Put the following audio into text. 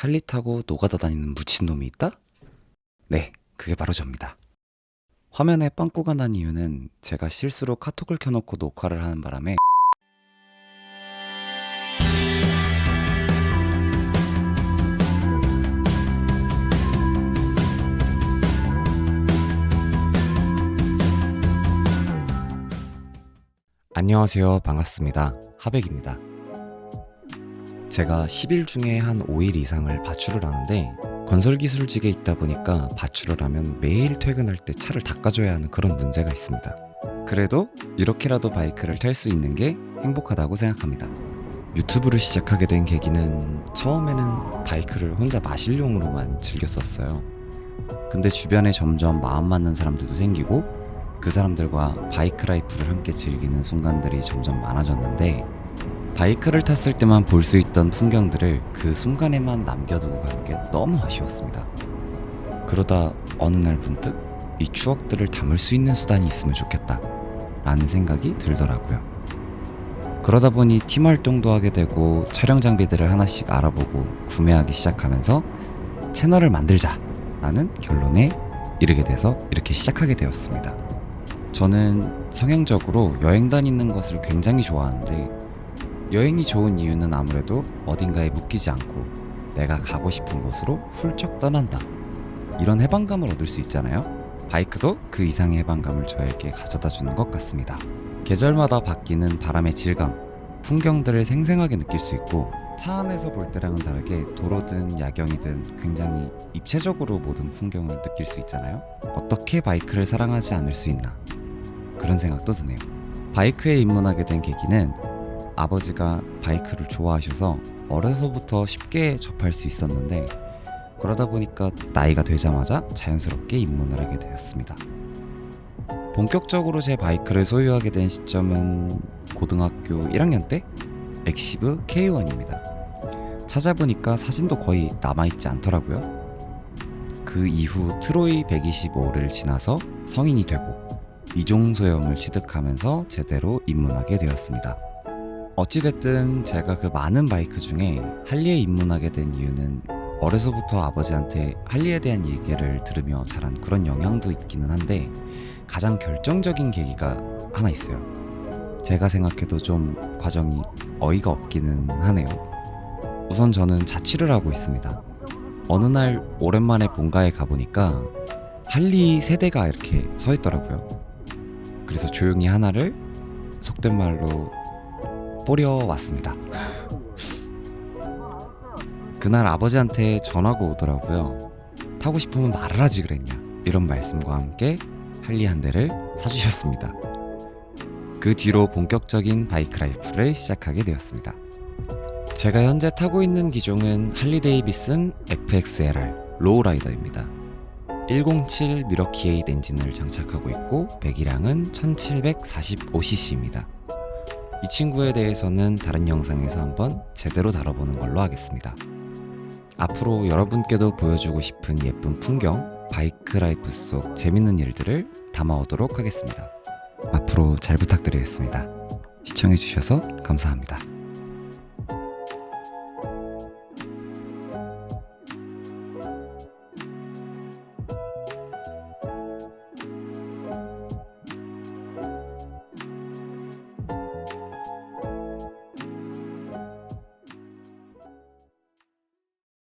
할리 타고 노가다 다니는 무친놈이 있다? 네, 그게 바로 접니다. 화면에 빵꾸가 난 이유는 제가 실수로 카톡을 켜놓고 녹화를 하는 바람에 안녕하세요. 반갑습니다. 하백입니다. 제가 10일 중에 한 5일 이상을 바출을 하는데 건설기술직에 있다 보니까 바출을 하면 매일 퇴근할 때 차를 닦아줘야 하는 그런 문제가 있습니다. 그래도 이렇게라도 바이크를 탈 수 있는 게 행복하다고 생각합니다. 유튜브를 시작하게 된 계기는 처음에는 바이크를 혼자 마실용으로만 즐겼었어요. 근데 주변에 점점 마음 맞는 사람들도 생기고 그 사람들과 바이크 라이프를 함께 즐기는 순간들이 점점 많아졌는데 바이크를 탔을 때만 볼 수 있던 풍경들을 그 순간에만 남겨두고 가는 게 너무 아쉬웠습니다. 그러다 어느 날 문득 이 추억들을 담을 수 있는 수단이 있으면 좋겠다 라는 생각이 들더라고요. 그러다 보니 팀 활동도 하게 되고 촬영 장비들을 하나씩 알아보고 구매하기 시작하면서 채널을 만들자 라는 결론에 이르게 돼서 이렇게 시작하게 되었습니다. 저는 성향적으로 여행 다니는 것을 굉장히 좋아하는데 여행이 좋은 이유는 아무래도 어딘가에 묶이지 않고 내가 가고 싶은 곳으로 훌쩍 떠난다. 이런 해방감을 얻을 수 있잖아요. 바이크도 그 이상의 해방감을 저에게 가져다 주는 것 같습니다. 계절마다 바뀌는 바람의 질감, 풍경들을 생생하게 느낄 수 있고 차 안에서 볼 때랑은 다르게 도로든 야경이든 굉장히 입체적으로 모든 풍경을 느낄 수 있잖아요. 어떻게 바이크를 사랑하지 않을 수 있나 그런 생각도 드네요. 바이크에 입문하게 된 계기는 아버지가 바이크를 좋아하셔서 어려서부터 쉽게 접할 수 있었는데 그러다 보니까 나이가 되자마자 자연스럽게 입문을 하게 되었습니다. 본격적으로 제 바이크를 소유하게 된 시점은 고등학교 1학년 때 엑시브 K1입니다. 찾아보니까 사진도 거의 남아있지 않더라고요. 그 이후 트로이 125를 지나서 성인이 되고 이종 소형을 취득하면서 제대로 입문하게 되었습니다. 어찌됐든 제가 그 많은 바이크 중에 할리에 입문하게 된 이유는 어려서부터 아버지한테 할리에 대한 얘기를 들으며 자란 그런 영향도 있기는 한데 가장 결정적인 계기가 하나 있어요. 제가 생각해도 좀 과정이 어이가 없기는 하네요. 우선 저는 자취를 하고 있습니다. 어느 날 오랜만에 본가에 가보니까 할리 세 대가 이렇게 서 있더라고요. 그래서 조용히 하나를 속된 말로 뿌려왔습니다. 그날 아버지한테 전화가 오더라고요. 타고 싶으면 말을 하지 그랬냐. 이런 말씀과 함께 할리 한 대를 사주셨습니다. 그 뒤로 본격적인 바이크 라이프를 시작하게 되었습니다. 제가 현재 타고 있는 기종은 할리 데이비슨 FXLR 로우라이더입니다. 107 미러키 8 엔진을 장착하고 있고 배기량은 1745cc입니다. 이 친구에 대해서는 다른 영상에서 한번 제대로 다뤄보는 걸로 하겠습니다. 앞으로 여러분께도 보여주고 싶은 예쁜 풍경, 바이크 라이프 속 재밌는 일들을 담아오도록 하겠습니다. 앞으로 잘 부탁드리겠습니다. 시청해주셔서 감사합니다.